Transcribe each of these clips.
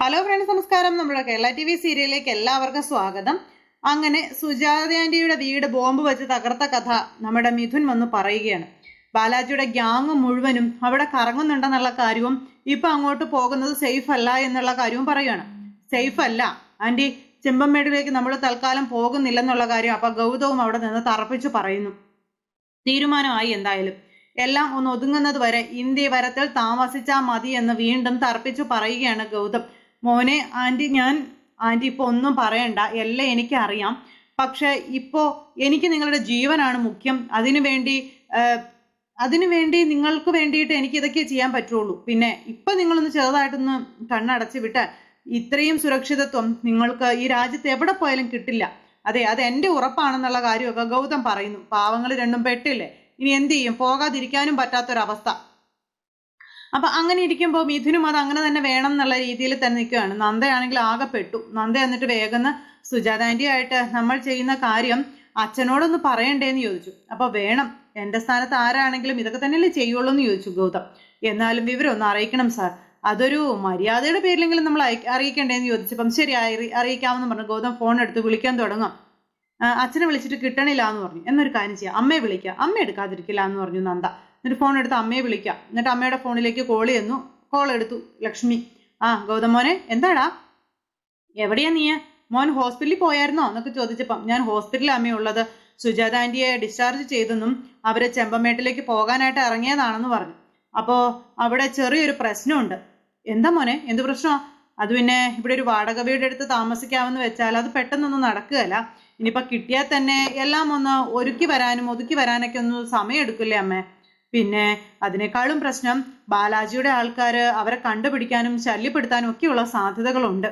Hello friends നമസ്കാരം. നമ്മുടെ Kerala T V സീരിയലിലേക്ക് എല്ലാവർക്കും സ്വാഗതം. അങ്ങനെ സുജാത ആന്റിയുടെ വീട് ബോംബ് വെച്ച് തകർത്ത കഥ നമ്മുടെ മിഥുൻ വന്ന് പറയുകയാണ്. ബാലാജിയുടെ ഗ്യാങ് മുഴുവനും അവിടെ കറങ്ങുന്നുണ്ടെന്നുള്ള കാര്യവും ഇപ്പൊ അങ്ങോട്ട് പോകുന്നത് സേഫ് അല്ല എന്നുള്ള കാര്യവും പറയുകയാണ്. സേഫ് അല്ല. ആന്റി ചെമ്പമ്മേടിലേക്ക് നമ്മൾ തൽക്കാലം പോകുന്നില്ലെന്നുള്ള കാര്യം അപ്പൊ ഗൗതവും അവിടെ നിന്ന് തറപ്പിച്ചു പറയുന്നു. തീരുമാനമായി എന്തായാലും. എല്ലാം ഒന്ന് ഒതുങ്ങുന്നത് വരെ ഇന്ത്യ വരത്തിൽ താമസിച്ചാൽ മതി എന്ന് വീണ്ടും തർപ്പിച്ചു പറയുകയാണ് ഗൗതം. മോനെ ആന്റി ഞാൻ ആന്റി ഇപ്പൊ ഒന്നും പറയണ്ട. എല്ലാം എനിക്കറിയാം. പക്ഷെ ഇപ്പോ എനിക്ക് നിങ്ങളുടെ ജീവനാണ് മുഖ്യം. അതിനു വേണ്ടി അതിനു വേണ്ടി നിങ്ങൾക്ക് വേണ്ടിയിട്ട് എനിക്ക് ഇതൊക്കെ ചെയ്യാൻ പറ്റുള്ളൂ. പിന്നെ ഇപ്പൊ നിങ്ങളൊന്ന് ചെറുതായിട്ടൊന്ന് കണ്ണടച്ച് വിട്ട് ഇത്രയും സുരക്ഷിതത്വം നിങ്ങൾക്ക് ഈ രാജ്യത്ത് എവിടെ പോയാലും കിട്ടില്ല. അതെ അത് എന്റെ ഉറപ്പാണെന്നുള്ള കാര്യമൊക്കെ ഗൗതം പറയുന്നു. പാവങ്ങൾ രണ്ടും പെട്ടില്ലേ? ഇനി എന്ത് ചെയ്യും? പോകാതിരിക്കാനും പറ്റാത്തൊരവസ്ഥ. അപ്പൊ അങ്ങനെ ഇരിക്കുമ്പോൾ മിഥുനും അത് അങ്ങനെ തന്നെ വേണം എന്നുള്ള രീതിയിൽ തന്നെ നിൽക്കുകയാണ്. നന്ദയാണെങ്കിൽ ആകെപ്പെട്ടു പെട്ടു. നന്ദ എന്നിട്ട് വേഗം സുജാത ആന്റി ആയിട്ട് നമ്മൾ ചെയ്യുന്ന കാര്യം അച്ഛനോടൊന്ന് പറയണ്ടേന്ന് ചോദിച്ചു. അപ്പൊ വേണം എന്റെ സ്ഥാനത്ത് ആരാണെങ്കിലും ഇതൊക്കെ തന്നെയല്ലേ ചെയ്യുള്ളൂ എന്ന് ചോദിച്ചു ഗൗതം. എന്നാലും വിവരം ഒന്ന് അറിയിക്കണം സാർ. അതൊരു മര്യാദയുടെ പേരിലെങ്കിലും നമ്മൾ അറിയിക്കണ്ടേന്ന് ചോദിച്ചപ്പം ശരി അറി- അറിയിക്കാമെന്ന് പറഞ്ഞു. ഗൗതം ഫോൺ എടുത്ത് വിളിക്കാൻ തുടങ്ങാം. അച്ഛനെ വിളിച്ചിട്ട് കിട്ടണില്ല എന്ന് പറഞ്ഞു. എന്നൊരു കാര്യം ചെയ്യാം. അമ്മയെ വിളിക്കാം. അമ്മ എടുക്കാതിരിക്കില്ല എന്ന് പറഞ്ഞു നന്ദ. എന്നിട്ട് ഫോൺ എടുത്ത് അമ്മയെ വിളിക്കാം. എന്നിട്ട് അമ്മയുടെ ഫോണിലേക്ക് കോൾ ചെയ്യുന്നു കോൾ എടുത്തു. ലക്ഷ്മി. ആ ഗൗതം മോനെ എന്താടാ? എവിടെയാ നീ? മോൻ ഹോസ്പിറ്റലിൽ പോയായിരുന്നോ? എന്നൊക്കെ ചോദിച്ചപ്പം ഞാൻ ഹോസ്പിറ്റലിൽ അമ്മയുള്ളത് സുജാത ആന്റിയെ ഡിസ്ചാർജ് ചെയ്തെന്നും അവരെ ചെമ്പമേട്ടിലേക്ക് പോകാനായിട്ട് ഇറങ്ങിയതാണെന്ന് പറഞ്ഞു. അപ്പോൾ അവിടെ ചെറിയൊരു പ്രശ്നമുണ്ട്. എന്താ മോനെ? എന്ത് പ്രശ്നമാ? അത് പിന്നെ ഇവിടെ ഒരു വാടക വീട് എടുത്ത് താമസിക്കാമെന്ന് വെച്ചാൽ അത് പെട്ടെന്നൊന്നും നടക്കുകയല്ല. ഇനിയിപ്പോൾ കിട്ടിയാൽ തന്നെ എല്ലാം ഒന്ന് ഒരുക്കി വരാനും ഒതുക്കി വരാനൊക്കെ ഒന്ന് സമയം എടുക്കില്ലേ അമ്മേ? പിന്നെ അതിനേക്കാളും പ്രശ്നം ബാലാജിയുടെ ആൾക്കാര് അവരെ കണ്ടുപിടിക്കാനും ശല്യപ്പെടുത്താനും ഒക്കെയുള്ള സാധ്യതകളുണ്ട്.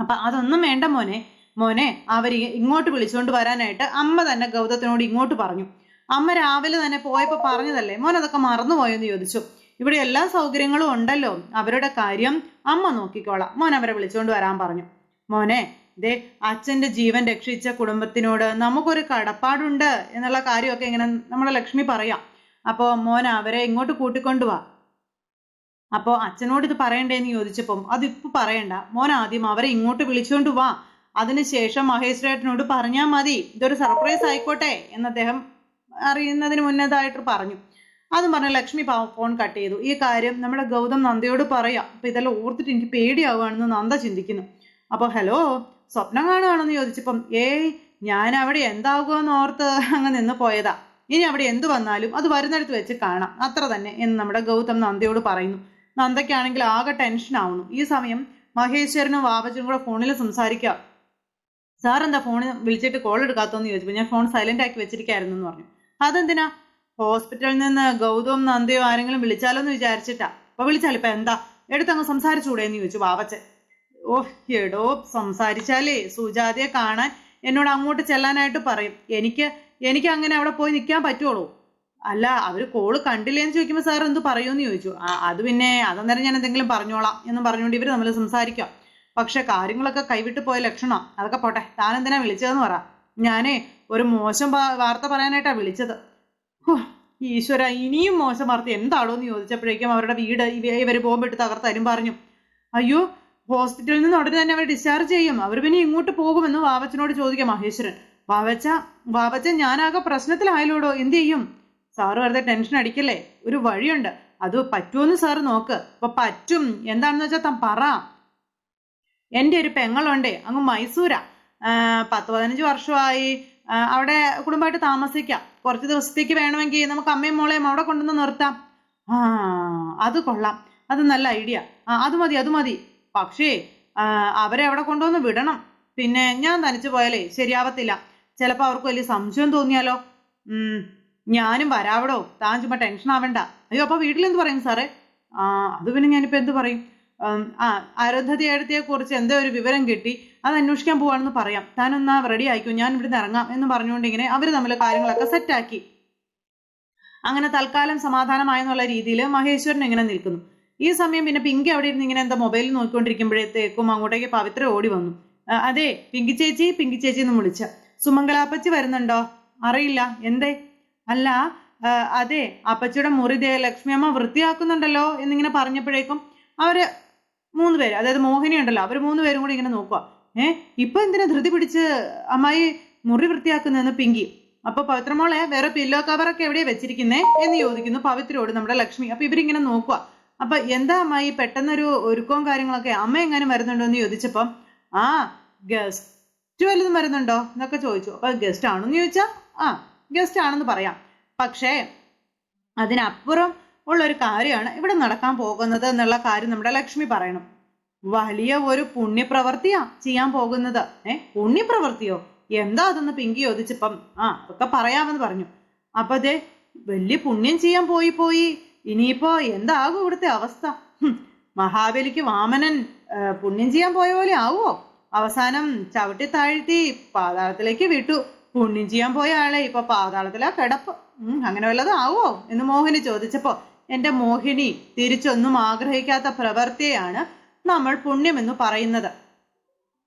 അപ്പൊ അതൊന്നും വേണ്ട മോനെ. മോനെ അവർ ഇങ്ങോട്ട് വിളിച്ചുകൊണ്ട് വരാനായിട്ട് അമ്മ തന്നെ ഗൗതത്തിനോട് ഇങ്ങോട്ട് പറഞ്ഞു. അമ്മ രാവിലെ തന്നെ പോയപ്പോ പറഞ്ഞതല്ലേ മോൻ അതൊക്കെ മറന്നുപോയെന്ന് ചോദിച്ചു. ഇവിടെ എല്ലാ സൗകര്യങ്ങളും ഉണ്ടല്ലോ. അവരുടെ കാര്യം അമ്മ നോക്കിക്കോളാം. മോൻ അവരെ വിളിച്ചുകൊണ്ട് വരാൻ പറഞ്ഞു. മോനെ ദേ അച്ഛന്റെ ജീവൻ രക്ഷിച്ച കുടുംബത്തിനോട് നമുക്കൊരു കടപ്പാടുണ്ട് എന്നുള്ള കാര്യമൊക്കെ ഇങ്ങനെ നമ്മുടെ ലക്ഷ്മി പറയാം. അപ്പോ മോൻ അവരെ ഇങ്ങോട്ട് കൂട്ടിക്കൊണ്ടുവാ അപ്പോ അച്ഛനോട് ഇത് പറയണ്ടേന്ന് ചോദിച്ചപ്പം അതിപ്പോ പറയണ്ട. മോൻ ആദ്യം അവരെ ഇങ്ങോട്ട് വിളിച്ചുകൊണ്ട് വാ. അതിനുശേഷം മഹേശ്വരേട്ടനോട് പറഞ്ഞാൽ മതി. ഇതൊരു സർപ്രൈസ് ആയിക്കോട്ടെ എന്ന് അദ്ദേഹം അറിയുന്നതിന് മുന്നതായിട്ട് പറഞ്ഞു. അതും പറഞ്ഞ ലക്ഷ്മി ഫോൺ കട്ട് ചെയ്തു. ഈ കാര്യം നമ്മുടെ ഗൗതം നന്ദയോട് പറയാം. അപ്പൊ ഇതെല്ലാം ഓർത്തിട്ട് എനിക്ക് പേടിയാവുകയാണെന്ന് നന്ദ ചിന്തിക്കുന്നു. അപ്പോൾ ഹലോ സ്വപ്നം കാണുകയാണെന്ന് ചോദിച്ചപ്പം ഏയ് ഞാൻ അവിടെ എന്താകുമെന്ന് ഓർത്ത് അങ്ങ് നിന്ന് പോയതാ. ഇനി അവിടെ എന്ത് വന്നാലും അത് വരുന്നിടത്ത് വെച്ച് കാണാം. അത്ര തന്നെ എന്ന് നമ്മുടെ ഗൗതം നന്ദിയോട് പറയുന്നു. നന്ദയ്ക്കാണെങ്കിൽ ആകെ ടെൻഷൻ ആവുന്നു. ഈ സമയം മഹേശ്വരനും വാവച്ചനും കൂടെ ഫോണിൽ സംസാരിക്കാം. സാർ എന്താ ഫോണിൽ വിളിച്ചിട്ട് കോൾ എടുക്കാത്തോന്ന് ചോദിച്ചപ്പോൾ ഞാൻ ഫോൺ സൈലന്റ് ആക്കി വെച്ചിരിക്കായിരുന്നു എന്ന് പറഞ്ഞു. അതെന്തിനാ? ഹോസ്പിറ്റലിൽ നിന്ന് ഗൗതവും നന്ദിയോ ആരെങ്കിലും വിളിച്ചാലോ എന്ന് വിചാരിച്ചിട്ടാ. അപ്പൊ വിളിച്ചാലിപ്പോ എന്താ? എടുത്തങ്ങ് സംസാരിച്ചുകൂടെ എന്ന് ചോദിച്ചു വാവച്ചൻ. ഓ എടോ സംസാരിച്ചാലേ സുജാതയെ കാണാൻ എന്നോട് അങ്ങോട്ട് ചെല്ലാനായിട്ട് പറയും. എനിക്ക് എനിക്ക് അങ്ങനെ അവിടെ പോയി നിൽക്കാൻ പറ്റുള്ളൂ അല്ല അവർ കോൾ കണ്ടില്ലേന്ന് ചോദിക്കുമ്പോൾ സാർ എന്ത് പറയുമെന്ന് ചോദിച്ചു. ആ അത് പിന്നെ അതന്നേരം ഞാൻ എന്തെങ്കിലും പറഞ്ഞോളാം എന്ന് പറഞ്ഞുകൊണ്ട് ഇവർ തമ്മിൽ സംസാരിക്കാം. പക്ഷെ കാര്യങ്ങളൊക്കെ കൈവിട്ട് പോയ ലക്ഷണം. അതൊക്കെ പോട്ടെ. താൻ എന്തിനാ വിളിച്ചതെന്ന് പറ. ഞാനേ ഒരു മോശം വാർത്ത പറയാനായിട്ടാ വിളിച്ചത്. ഈശ്വര ഇനിയും മോശം വാർത്ത എന്താണോ എന്ന് ചോദിച്ചപ്പോഴേക്കും അവരുടെ വീട് ഇവർ ബോംബിട്ട് തകർത്തരും പറഞ്ഞു. അയ്യോ ഹോസ്പിറ്റലിൽ നിന്ന് ഉടനെ തന്നെ അവർ ഡിസ്ചാർജ് ചെയ്യും. അവർ പിന്നെ ഇങ്ങോട്ട് പോകുമെന്ന് വാവച്ചനോട് ചോദിക്കാം മഹേശ്വരൻ. വാവച്ച വാവച്ച ഞാനാകെ പ്രശ്നത്തിലായാലൂടോ എന്ത് ചെയ്യും? സാറ് വെറുതെ ടെൻഷൻ അടിക്കല്ലേ? ഒരു വഴിയുണ്ട്. അത് പറ്റുമെന്ന് സാറ് നോക്ക്. അപ്പൊ പറ്റും. എന്താണെന്ന് വെച്ചാൽ താൻ പറ. എന്റെ ഒരു പെങ്ങളുണ്ടേ. അങ്ങ് മൈസൂരാ. പത്ത് പതിനഞ്ച് വർഷമായി. അവിടെ കുടുംബമായിട്ട് താമസിക്കാം. കുറച്ച് ദിവസത്തേക്ക് വേണമെങ്കിൽ നമുക്ക് അമ്മയും മോളെയും അവിടെ കൊണ്ടുവന്ന് നിർത്താം. ആ അത് കൊള്ളാം. അത് നല്ല ഐഡിയ. ആ അത് മതി അത് മതി. പക്ഷേ അവരെ അവിടെ കൊണ്ടുവന്ന് വിടണം. പിന്നെ ഞാൻ തനിച്ചു പോയാലേ ശരിയാവത്തില്ല. ചിലപ്പോൾ അവർക്ക് വലിയ സംശയം തോന്നിയാലോ? ഞാനും വരാവിടോ? താൻ ചുമ്മാ ടെൻഷൻ ആവണ്ട. അയ്യോ അപ്പൊ വീട്ടിലെന്ത് പറയും സാറേ? ആ അത് പിന്നെ ഞാനിപ്പോ എന്ത് പറയും? ആ ആ അരുന്ധതിയെ കുറിച്ച് എന്തോ ഒരു വിവരം കിട്ടി. അത് അന്വേഷിക്കാൻ പോവാണെന്ന് പറയാം. താനൊന്ന് റെഡി ആയിക്കോ? ഞാൻ ഇവിടുന്ന് ഇറങ്ങാം എന്ന് പറഞ്ഞുകൊണ്ട് ഇങ്ങനെ അവർ തമ്മിൽ കാര്യങ്ങളൊക്കെ സെറ്റാക്കി അങ്ങനെ തൽക്കാലം സമാധാനമായെന്നുള്ള രീതിയിൽ മഹേശ്വരൻ ഇങ്ങനെ നിൽക്കുന്നു. ഈ സമയം പിന്നെ പിങ്കി അവിടെ ഇരുന്ന് ഇങ്ങനെ എന്താ മൊബൈലിൽ നോക്കിക്കൊണ്ടിരിക്കുമ്പോഴത്തേക്കും അങ്ങോട്ടേക്ക് പവിത്ര ഓടി വന്നു. അതെ പിങ്കി ചേച്ചി പിങ്കി ചേച്ചി എന്ന് വിളിച്ച. സുമംഗലാപ്പച്ചി വരുന്നുണ്ടോ? അറിയില്ല. എന്തേ? അല്ല അതെ അപ്പച്ചിയുടെ മുറി ദേ ലക്ഷ്മി അമ്മ വൃത്തിയാക്കുന്നുണ്ടല്ലോ എന്നിങ്ങനെ പറഞ്ഞപ്പോഴേക്കും അവർ മൂന്ന് പേര് അതായത് മോഹിനി ഉണ്ടല്ലോ അവർ മൂന്ന് പേരും കൂടി ഇങ്ങനെ നോക്കുക ഏ ഇപ്പൊ എന്തിനാ ധൃതി പിടിച്ച് അമ്മായി മുറി വൃത്തിയാക്കുന്നതെന്ന് പിങ്കി? അപ്പൊ പവിത്രമോളെ വേറെ പില്ലോ കവറൊക്കെ എവിടെയാ വെച്ചിരിക്കുന്നേ എന്ന് ചോദിക്കുന്നു പവിത്രയോട് നമ്മുടെ ലക്ഷ്മി. അപ്പൊ ഇവരിങ്ങനെ നോക്കുക അപ്പൊ എന്താ അമ്മായി പെട്ടെന്നൊരു ഒരുക്കവും കാര്യങ്ങളൊക്കെ അമ്മ എങ്ങാനും വരുന്നുണ്ടോ എന്ന് ചോദിച്ചപ്പം ആ ഗസ്റ്റ് വല്ലതും വരുന്നുണ്ടോ എന്നൊക്കെ ചോദിച്ചു. അപ്പൊ ഗസ്റ്റ് ആണെന്ന് ചോദിച്ചാ ആ ഗസ്റ്റ് ആണെന്ന് പറയാം. പക്ഷേ അതിനപ്പുറം ഉള്ള ഒരു കാര്യമാണ് ഇവിടെ നടക്കാൻ പോകുന്നത് എന്നുള്ള കാര്യം നമ്മുടെ ലക്ഷ്മി പറയണം. വലിയ ഒരു പുണ്യപ്രവർത്തിയാ ചെയ്യാൻ പോകുന്നത്. ഏ പുണ്യപ്രവർത്തിയോ? എന്താ അതെന്ന് പിങ്കി ചോദിച്ചപ്പം ആ ഒക്കെ പറയാമെന്ന് പറഞ്ഞു. അപ്പൊ അതെ വലിയ പുണ്യം ചെയ്യാൻ പോയി പോയി. ഇനിയിപ്പോ എന്താകും ഇവിടുത്തെ അവസ്ഥ? മഹാബലിക്ക് വാമനൻ പുണ്യം ചെയ്യാൻ പോയ പോലെ ആവുമോ അവസാനം ചവിട്ടി താഴ്ത്തി പാതാളത്തിലേക്ക് വിട്ടു. പുണ്യം ചെയ്യാൻ പോയ ആളെ ഇപ്പൊ പാതാളത്തിലാ കിടപ്പ്. അങ്ങനെ വല്ലതും ആവോ? എന്ന് മോഹിനി ചോദിച്ചപ്പോ എന്റെ മോഹിനി തിരിച്ചൊന്നും ആഗ്രഹിക്കാത്ത പ്രവൃത്തിയാണ് നമ്മൾ പുണ്യമെന്ന് പറയുന്നത്.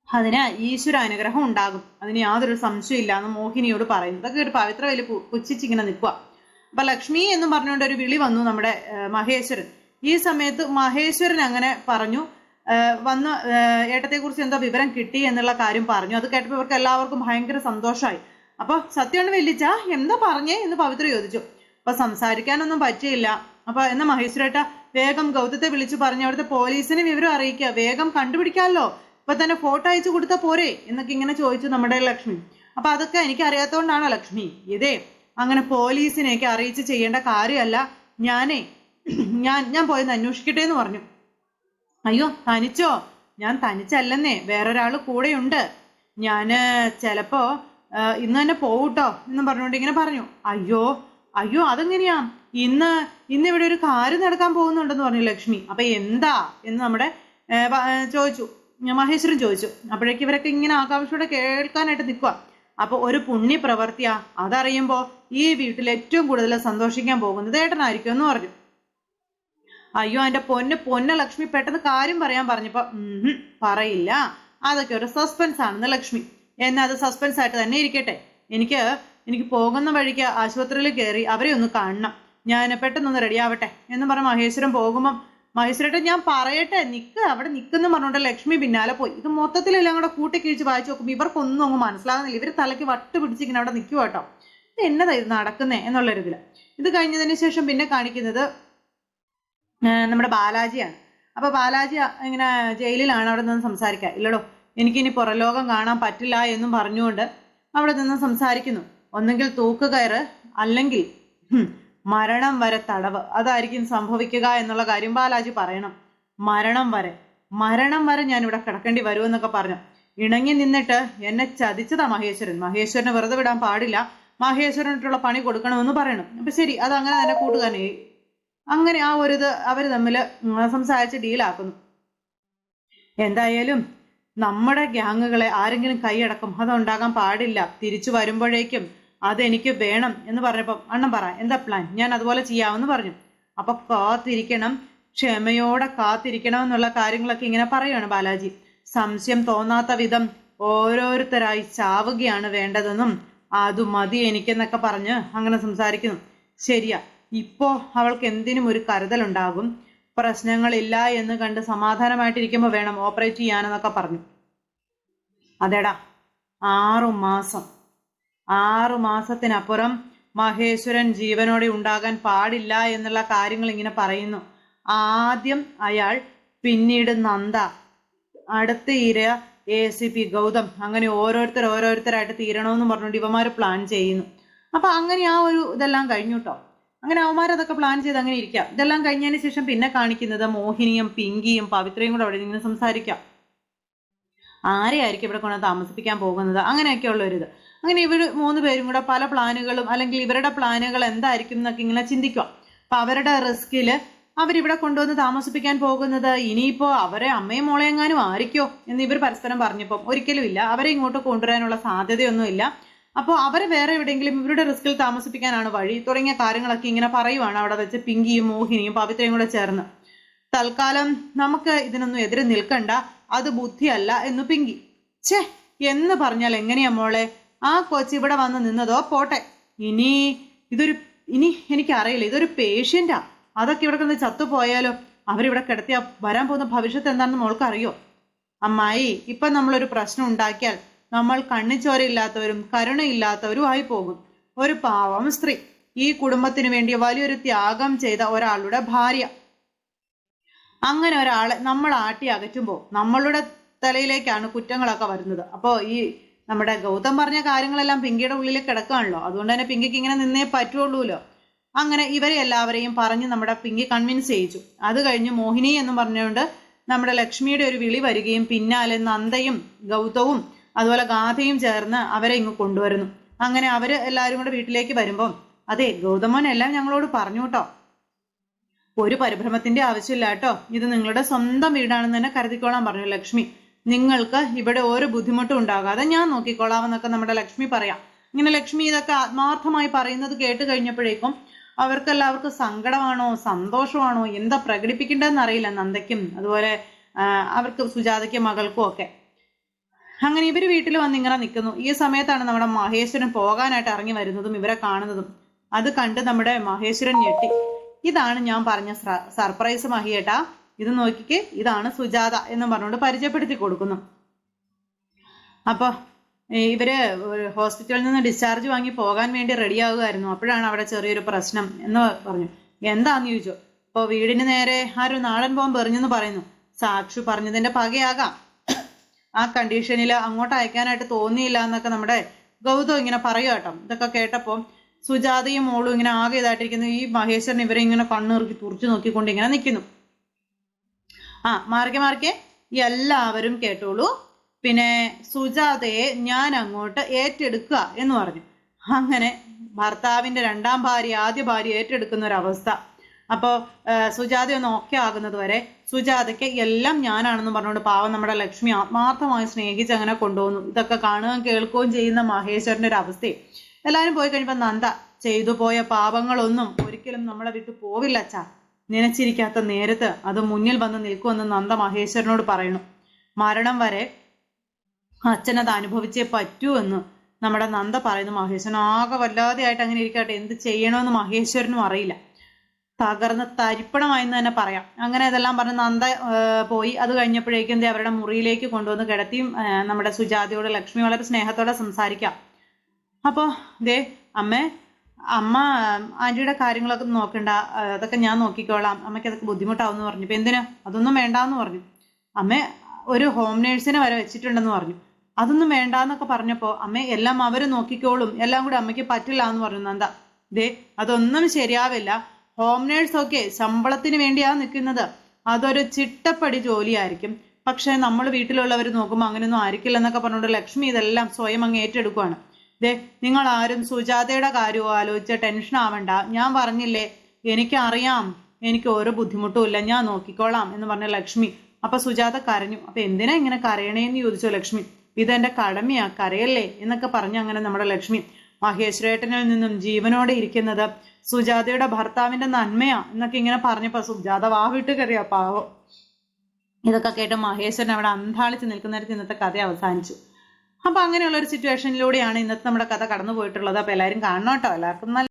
അതിന് ഈശ്വര അനുഗ്രഹം ഉണ്ടാകും. അതിന് യാതൊരു സംശയമില്ല എന്ന് മോഹിനിയോട് പറയുന്നു ഇതൊക്കെ ഒരു പവിത്ര വലിയ പുച്ഛിച്ചിങ്ങനെ നിൽക്കുക അപ്പൊ ലക്ഷ്മി എന്ന് പറഞ്ഞുകൊണ്ട് ഒരു വിളി വന്നു നമ്മുടെ മഹേശ്വരൻ. ഈ സമയത്ത് മഹേശ്വരൻ അങ്ങനെ പറഞ്ഞു വന്ന് ഏട്ടത്തെക്കുറിച്ച് എന്തോ വിവരം കിട്ടി എന്നുള്ള കാര്യം പറഞ്ഞു. അത് കേട്ടപ്പോൾ ഇവർക്ക് എല്ലാവർക്കും ഭയങ്കര സന്തോഷമായി അപ്പൊ സത്യമാണ് വെല്ലിച്ച എന്താ പറഞ്ഞേ എന്ന് പവിത്ര ചോദിച്ചു. അപ്പൊ സംസാരിക്കാനൊന്നും പറ്റിയില്ല. അപ്പൊ എന്നാ മഹേശ്വരേട്ട വേഗം ഗൗതത്തെ വിളിച്ചു പറഞ്ഞു അവിടുത്തെ പോലീസിനെ വിവരം അറിയിക്കുക. വേഗം കണ്ടുപിടിക്കാമല്ലോ ഇപ്പൊ തന്നെ ഫോട്ടോ അയച്ചു കൊടുത്താൽ പോരെ എന്നൊക്കെ ഇങ്ങനെ ചോദിച്ചു നമ്മുടെ ലക്ഷ്മി. അപ്പൊ അതൊക്കെ എനിക്ക് അറിയാത്തോണ്ടാണോ ലക്ഷ്മി ഇതേ അങ്ങനെ പോലീസിനെയൊക്കെ അറിയിച്ച് ചെയ്യേണ്ട കാര്യമല്ല. ഞാനേ ഞാൻ ഞാൻ പോയെന്ന് അന്വേഷിക്കട്ടെ എന്ന് പറഞ്ഞു. അയ്യോ തനിച്ചോ? ഞാൻ തനിച്ചല്ലെന്നേ വേറൊരാൾ കൂടെയുണ്ട്. ഞാൻ ചിലപ്പോ ഇന്ന് തന്നെ പോവൂട്ടോ എന്നും പറഞ്ഞുകൊണ്ട് ഇങ്ങനെ പറഞ്ഞു. അയ്യോ അയ്യോ അതെങ്ങനെയാ? ഇന്ന് ഇന്ന് ഇവിടെ ഒരു കാര്യം നടക്കാൻ പോകുന്നുണ്ടെന്ന് പറഞ്ഞു ലക്ഷ്മി. അപ്പൊ എന്താ? എന്ന് നമ്മുടെ ചോദിച്ചു. ഞാൻ മഹേശ്വരൻ ചോദിച്ചു. അപ്പോഴേക്ക് ഇവരൊക്കെ ഇങ്ങനെ ആകാംക്ഷയോടെ കേൾക്കാനായിട്ട് നിൽക്കുക അപ്പൊ ഒരു പുണ്യ പ്രവർത്തിയാ ഈ വീട്ടിൽ ഏറ്റവും കൂടുതൽ സന്തോഷിക്കാൻ പോകുന്നത് ഏട്ടനായിരിക്കും എന്ന് പറഞ്ഞു. അയ്യോ അന്റെ പൊന്ന് പൊന്ന ലക്ഷ്മി പെട്ടെന്ന് കാര്യം പറയാൻ പറഞ്ഞപ്പോ ഉം പറയില്ല. അതൊക്കെ ഒരു സസ്പെൻസ് ആണെന്ന് ലക്ഷ്മി. എന്നാ അത് സസ്പെൻസ് ആയിട്ട് തന്നെ ഇരിക്കട്ടെ. എനിക്ക് എനിക്ക് പോകുന്ന വഴിക്ക് ആശുപത്രിയിൽ കയറി അവരെ ഒന്ന് കാണണം. ഞാൻ പെട്ടെന്നൊന്ന് റെഡി ആവട്ടെ. എന്ന് പറഞ്ഞ മഹേശ്വരൻ പോകുമ്പം മഹേശ്വരട്ടെ ഞാൻ പറയട്ടെ. നിക്ക് അവിടെ നിൽക്കുന്നു പറഞ്ഞോണ്ട് ലക്ഷ്മി പിന്നാലെ പോയി. ഇത് മൊത്തത്തിലെല്ലാം കൂടെ കൂട്ടിക്കിഴിച്ച് വായിച്ചു നോക്കുമ്പോൾ ഇവർക്കൊന്നും അങ്ങ് മനസ്സിലാകുന്നില്ല. ഇവർ തലയ്ക്ക് വട്ട് പിടിച്ചിങ്ങനെ അവിടെ നിൽക്കുക ഇത് എന്നതാ ഇത് നടക്കുന്നേ? എന്നുള്ളൊരിതിൽ. ഇത് കഴിഞ്ഞതിന് ശേഷം പിന്നെ കാണിക്കുന്നത് നമ്മുടെ ബാലാജിയാണ്. അപ്പൊ ബാലാജി ഇങ്ങനെ ജയിലിലാണ് അവിടെ നിന്ന് സംസാരിക്കുക ഇല്ലടോ എനിക്കിനി പുറലോകം കാണാൻ പറ്റില്ല എന്നും പറഞ്ഞുകൊണ്ട് അവിടെ നിന്ന് സംസാരിക്കുന്നു. ഒന്നെങ്കിൽ തൂക്കുകയറ് അല്ലെങ്കിൽ മരണം വരെ തടവ്. അതായിരിക്കും സംഭവിക്കുക എന്നുള്ള കാര്യം ബാലാജി പറയണം. മരണം വരെ. മരണം വരെ ഞാൻ ഇവിടെ കിടക്കേണ്ടി വരുമെന്നൊക്കെ പറഞ്ഞു. ഇണങ്ങി നിന്നിട്ട് എന്നെ ചതിച്ചതാ മഹേശ്വരൻ. മഹേശ്വരനെ വെറുതെ വിടാൻ പാടില്ല. മഹേശ്വരനായിട്ടുള്ള പണി കൊടുക്കണമെന്ന് പറയണം. അപ്പൊ ശരി അത് അങ്ങനെ തന്നെ കൂട്ടുകാരനെ. അങ്ങനെ ആ ഒരു ഇത് അവർ തമ്മിൽ സംസാരിച്ച് ഡീലാക്കുന്നു എന്തായാലും നമ്മുടെ ഗ്യാങ്ങുകളെ ആരെങ്കിലും കൈയടക്കും. അതുണ്ടാകാൻ പാടില്ല. തിരിച്ചു വരുമ്പോഴേക്കും അതെനിക്ക് വേണം എന്ന് പറഞ്ഞപ്പം അണ്ണം പറ എന്താ പ്ലാൻ ഞാൻ അതുപോലെ ചെയ്യാമെന്ന് പറഞ്ഞു. അപ്പൊ കാത്തിരിക്കണം ക്ഷമയോടെ കാത്തിരിക്കണം എന്നുള്ള കാര്യങ്ങളൊക്കെ ഇങ്ങനെ പറയുകയാണ് ബാലാജി. സംശയം തോന്നാത്ത വിധം ഓരോരുത്തരായി ചാവുകയാണ് വേണ്ടതെന്നും അത് മതി എനിക്കെന്നൊക്കെ പറഞ്ഞ് അങ്ങനെ സംസാരിക്കുന്നു. ശരിയാ. ഇപ്പോ അവൾക്ക് എന്തിനും ഒരു കരുതലുണ്ടാകും. പ്രശ്നങ്ങളില്ല എന്ന് കണ്ട് സമാധാനമായിട്ടിരിക്കുമ്പോൾ വേണം ഓപ്പറേറ്റ് ചെയ്യാനെന്നൊക്കെ പറഞ്ഞു. അതെടാ ആറു മാസം. ആറു മാസത്തിനപ്പുറം മഹേശ്വരൻ ജീവനോടെ ഉണ്ടാകാൻ പാടില്ല എന്നുള്ള കാര്യങ്ങൾ ഇങ്ങനെ പറയുന്നു. ആദ്യം അയാൾ പിന്നീട് നന്ദ. അടുത്ത ഇര എ സി പി ഗൗതം. അങ്ങനെ ഓരോരുത്തർ ഓരോരുത്തരായിട്ട് തീരണമെന്ന് പറഞ്ഞുകൊണ്ട് ഇവമാർ പ്ലാൻ ചെയ്യുന്നു. അപ്പൊ അങ്ങനെ ആ ഒരു ഇതെല്ലാം കഴിഞ്ഞു കേട്ടോ അങ്ങനെ അവന്മാർ അതൊക്കെ പ്ലാൻ ചെയ്ത് അങ്ങനെ ഇരിക്കാം. ഇതെല്ലാം കഴിഞ്ഞതിന് ശേഷം പിന്നെ കാണിക്കുന്നത് മോഹിനിയും പിങ്കിയും പവിത്രയും കൂടെ അവിടെ ഇങ്ങനെ സംസാരിക്കാം. ആരെയായിരിക്കും ഇവിടെ കൊണ്ട് താമസിപ്പിക്കാൻ പോകുന്നത്? അങ്ങനെയൊക്കെയുള്ള ഉള്ളൊരിത് അങ്ങനെ ഇവർ മൂന്ന് പേരും കൂടെ പല പ്ലാനുകളും അല്ലെങ്കിൽ ഇവരുടെ പ്ലാനുകൾ എന്തായിരിക്കും എന്നൊക്കെ ഇങ്ങനെ ചിന്തിക്കുക. അപ്പൊ അവരുടെ റിസ്കിൽ അവരിവിടെ കൊണ്ടുവന്ന് താമസിപ്പിക്കാൻ പോകുന്നത് ഇനിയിപ്പോ അവരെ അമ്മയും മോളെങ്ങാനും ആയിരിക്കോ എന്ന് ഇവർ പരസ്പരം പറഞ്ഞപ്പം ഒരിക്കലും ഇല്ല. അവരെ ഇങ്ങോട്ട് കൊണ്ടുവരാനുള്ള സാധ്യതയൊന്നുമില്ല. അപ്പോൾ അവരെ വേറെ എവിടെയെങ്കിലും ഇവരുടെ റിസ്കിൽ താമസിപ്പിക്കാനാണ് വഴി. തുടങ്ങിയ കാര്യങ്ങളൊക്കെ ഇങ്ങനെ പറയുവാണ് അവിടെ വെച്ച് പിങ്കിയും മോഹിനിയും പവിത്രയും കൂടെ ചേർന്ന്. തൽക്കാലം നമുക്ക് ഇതിനൊന്നും എതിരെ നിൽക്കണ്ട. അത് ബുദ്ധിയല്ല എന്ന് പിങ്കി. ഛേ എന്ന് പറഞ്ഞാൽ എങ്ങനെയാ മോളെ? ആ കൊച്ചി ഇവിടെ വന്ന് നിന്നതോ? പോട്ടെ. ഇനി ഇതൊരു ഇനി എനിക്കറിയില്ല. ഇതൊരു പേഷ്യന്റാ അതൊക്കെ ഇവിടെ കിടന്ന് ചത്തുപോയാലോ? അവരിവിടെ കിടത്തിയാൽ വരാൻ പോകുന്ന ഭവിഷ്യത്ത് എന്താണെന്ന് മോൾക്ക് അറിയോ അമ്മായി ഇപ്പം നമ്മളൊരു പ്രശ്നം ഉണ്ടാക്കിയാൽ നമ്മൾ കണ്ണിച്ചോരയില്ലാത്തവരും കരുണയില്ലാത്തവരും ആയി പോകും. ഒരു പാവം സ്ത്രീ. ഈ കുടുംബത്തിന് വേണ്ടി വലിയൊരു ത്യാഗം ചെയ്ത ഒരാളുടെ ഭാര്യ. അങ്ങനെ ഒരാളെ നമ്മൾ ആട്ടി അകറ്റുമ്പോൾ നമ്മളുടെ തലയിലേക്കാണ് കുറ്റങ്ങളൊക്കെ വരുന്നത്. അപ്പോൾ ഈ നമ്മുടെ ഗൗതം പറഞ്ഞ കാര്യങ്ങളെല്ലാം പിങ്കിയുടെ ഉള്ളിൽ കിടക്കുകയാണല്ലോ. അതുകൊണ്ട് തന്നെ പിങ്കിക്ക് ഇങ്ങനെ നിന്നേ പറ്റുള്ളൂല്ലോ. അങ്ങനെ ഇവരെ എല്ലാവരെയും പറഞ്ഞ് നമ്മുടെ പിങ്കി കൺവിൻസ് ചെയ്യിച്ചു. അത് കഴിഞ്ഞ് മോഹിനി എന്ന് പറഞ്ഞുകൊണ്ട് നമ്മുടെ ലക്ഷ്മിയുടെ ഒരു വിളി വരികയും പിന്നാലെ നന്ദയും ഗൗതവും അതുപോലെ ഗാഥയും ചേർന്ന് അവരെ ഇങ്ങ് കൊണ്ടുവരുന്നു. അങ്ങനെ അവർ എല്ലാവരും കൂടെ വീട്ടിലേക്ക് വരുമ്പം അതെ ഗൗതമൻ എല്ലാം ഞങ്ങളോട് പറഞ്ഞു കേട്ടോ ഒരു പരിഭ്രമത്തിന്റെ ആവശ്യമില്ല കേട്ടോ ഇത് നിങ്ങളുടെ സ്വന്തം വീടാണെന്ന് തന്നെ കരുതിക്കോളാൻ പറഞ്ഞു ലക്ഷ്മി. നിങ്ങൾക്ക് ഇവിടെ ഒരു ബുദ്ധിമുട്ടും ഉണ്ടാകാതെ ഞാൻ നോക്കിക്കോളാം എന്നൊക്കെ നമ്മുടെ ലക്ഷ്മി പറയാം. ഇങ്ങനെ ലക്ഷ്മി ഇതൊക്കെ ആത്മാർത്ഥമായി പറയുന്നത് കേട്ട് കഴിഞ്ഞപ്പോഴേക്കും അവർക്കെല്ലാവർക്കും സങ്കടമാണോ സന്തോഷമാണോ എന്താ പ്രകടിപ്പിക്കേണ്ടതെന്ന് അറിയില്ല നന്ദയ്ക്കും അതുപോലെ അവർക്ക് സുജാതയ്ക്കും മകൾക്കും ഒക്കെ. അങ്ങനെ ഇവർ വീട്ടിൽ വന്ന് ഇങ്ങനെ നിൽക്കുന്നു ഈ സമയത്താണ് നമ്മുടെ മഹേശ്വരൻ പോകാനായിട്ട് ഇറങ്ങി വരുന്നതും ഇവരെ കാണുന്നതും. അത് കണ്ട് നമ്മുടെ മഹേശ്വരൻ ഞെട്ടി. ഇതാണ് ഞാൻ പറഞ്ഞ സർപ്രൈസ് മഹിയേട്ടാ. ഇത് നോക്കിക്ക് ഇതാണ് സുജാത എന്ന് പറഞ്ഞുകൊണ്ട് പരിചയപ്പെടുത്തി കൊടുക്കുന്നു. അപ്പൊ ഇവർ ഹോസ്പിറ്റലിൽ നിന്ന് ഡിസ്ചാർജ് വാങ്ങി പോകാൻ വേണ്ടി റെഡി ആകുമായിരുന്നു അപ്പോഴാണ് അവിടെ ചെറിയൊരു പ്രശ്നം എന്ന് പറഞ്ഞു. എന്താന്ന് ചോദിച്ചു? അപ്പോൾ വീടിന് നേരെ ആ ഒരു നാടൻ ബോംബ് എറിഞ്ഞെന്ന് പറയുന്നു. സാക്ഷു പറഞ്ഞതിന്റെ പകയാകാം. ആ കണ്ടീഷനിൽ അങ്ങോട്ട് അയക്കാനായിട്ട് തോന്നിയില്ല എന്നൊക്കെ നമ്മുടെ ഗൗതം ഇങ്ങനെ പറയുക കേട്ടോ. ഇതൊക്കെ കേട്ടപ്പോൾ സുജാതയും മോളും ഇങ്ങനെ ആകെ ഇതായിട്ടിരിക്കുന്നു. ഈ മഹേശ്വരൻ ഇവരെ ഇങ്ങനെ കണ്ണിറുക്കി തുറച്ചു നോക്കിക്കൊണ്ട് ഇങ്ങനെ നിൽക്കുന്നു ആ മാറിക്കെ മാറിക്കെ. എല്ലാവരും കേട്ടോളൂ. പിന്നെ സുജാതയെ ഞാൻ അങ്ങോട്ട് ഏറ്റെടുക്കുക എന്ന് പറഞ്ഞു. അങ്ങനെ ഭർത്താവിന്റെ രണ്ടാം ഭാര്യ ആദ്യ ഭാര്യ ഏറ്റെടുക്കുന്ന ഒരവസ്ഥ. അപ്പോൾ സുജാത ഒന്ന് ഓക്കെ ആകുന്നത് വരെ സുജാതയ്ക്ക് എല്ലാം ഞാനാണെന്ന് പറഞ്ഞുകൊണ്ട് പാവം നമ്മുടെ ലക്ഷ്മി ആത്മാർത്ഥമായി സ്നേഹിച്ച് അങ്ങനെ കൊണ്ടുപോകുന്നു. ഇതൊക്കെ കാണുകയും കേൾക്കുകയും ചെയ്യുന്ന മഹേശ്വരന്റെ ഒരു അവസ്ഥയും. എല്ലാവരും പോയി കഴിഞ്ഞപ്പോൾ നന്ദ ചെയ്തു പോയ പാപങ്ങളൊന്നും ഒരിക്കലും നമ്മളെ വിട്ടു പോവില്ല അച്ഛാ. നനച്ചിരിക്കാത്ത നേരത്ത് അത് മുന്നിൽ വന്ന് നിൽക്കുമെന്ന് നന്ദ മഹേശ്വരനോട് പറയുന്നു. മരണം വരെ അച്ഛനത് അനുഭവിച്ചേ പറ്റൂ എന്ന് നമ്മുടെ നന്ദ പറയുന്നു മഹേശ്വരൻ. ആകെ വല്ലാതെയായിട്ട് അങ്ങനെ ഇരിക്കട്ടെ എന്ത് ചെയ്യണമെന്ന് മഹേശ്വരനും അറിയില്ല. തകർന്ന് തരിപ്പണമായെന്ന് തന്നെ പറയാം. അങ്ങനെ ഇതെല്ലാം പറഞ്ഞ് നന്ദ പോയി. അത് കഴിഞ്ഞപ്പോഴേക്കും ദേ അവരുടെ മുറിയിലേക്ക് കൊണ്ടുവന്ന് കിടത്തിയും നമ്മുടെ സുജാതയോട് ലക്ഷ്മി വളരെ സ്നേഹത്തോടെ സംസാരിക്കാം. അപ്പോൾ ദേ അമ്മേ അമ്മ ആന്റിയുടെ കാര്യങ്ങളൊക്കെ നോക്കണ്ട. അതൊക്കെ ഞാൻ നോക്കിക്കോളാം. അമ്മയ്ക്ക് അതൊക്കെ ബുദ്ധിമുട്ടാവുമെന്ന് പറഞ്ഞു. ഇപ്പം എന്തിനാ? അതൊന്നും വേണ്ടാന്ന് പറഞ്ഞു. അമ്മ ഒരു ഹോം നേഴ്സിനെ വരെ വെച്ചിട്ടുണ്ടെന്ന് പറഞ്ഞു. അതൊന്നും വേണ്ടാന്നൊക്കെ പറഞ്ഞപ്പോൾ അമ്മ എല്ലാം അവർ നോക്കിക്കോളും. എല്ലാം കൂടി അമ്മയ്ക്ക് പറ്റില്ല എന്ന് പറഞ്ഞു നന്ദ. ദേ അതൊന്നും ശരിയാവില്ല. ഹോം നേഴ്സ് ഒക്കെ ശമ്പളത്തിന് വേണ്ടിയാ നിൽക്കുന്നത് അതൊരു ചിട്ടപ്പടി ജോലിയായിരിക്കും. പക്ഷേ നമ്മൾ വീട്ടിലുള്ളവർ നോക്കുമ്പോൾ അങ്ങനെയൊന്നും ആയിരിക്കില്ല എന്നൊക്കെ പറഞ്ഞുകൊണ്ട് ലക്ഷ്മി ഇതെല്ലാം സ്വയം അങ്ങ് ഏറ്റെടുക്കുവാണ്. ദേ നിങ്ങൾ ആരും സുജാതയുടെ കാര്യവും ആലോചിച്ച ടെൻഷൻ ആവണ്ട. ഞാൻ പറഞ്ഞില്ലേ എനിക്കറിയാം എനിക്ക് ഓരോ ബുദ്ധിമുട്ടും ഇല്ല. ഞാൻ നോക്കിക്കോളാം എന്ന് പറഞ്ഞ ലക്ഷ്മി. അപ്പൊ സുജാത കരഞ്ഞു. അപ്പൊ എന്തിനാ ഇങ്ങനെ കരയണേന്ന് ചോദിച്ചു ലക്ഷ്മി? ഇതെന്റെ കടമയാ കരയല്ലേ എന്നൊക്കെ പറഞ്ഞു അങ്ങനെ നമ്മുടെ ലക്ഷ്മി മഹേശ്വരേട്ടനിൽ നിന്നും ജീവനോടെ ഇരിക്കുന്നത് സുജാതയുടെ ഭർത്താവിന്റെ നന്മയാ എന്നൊക്കെ ഇങ്ങനെ പറഞ്ഞപ്പോ സുജാത വാവിട്ട് കയറിയാ പാവം. ഇതൊക്കെ കേട്ട് മഹേശ്വരൻ അവിടെ അന്താളിച്ച് നിൽക്കുന്നിടത്ത് ഇന്നത്തെ കഥ അവസാനിച്ചു. അപ്പൊ അങ്ങനെയുള്ള ഒരു സിറ്റുവേഷനിലൂടെയാണ് ഇന്നത്തെ നമ്മുടെ കഥ കടന്നു പോയിട്ടുള്ളത് അപ്പൊ എല്ലാവരും കാണണം കേട്ടോ എല്ലാവർക്കും നല്ല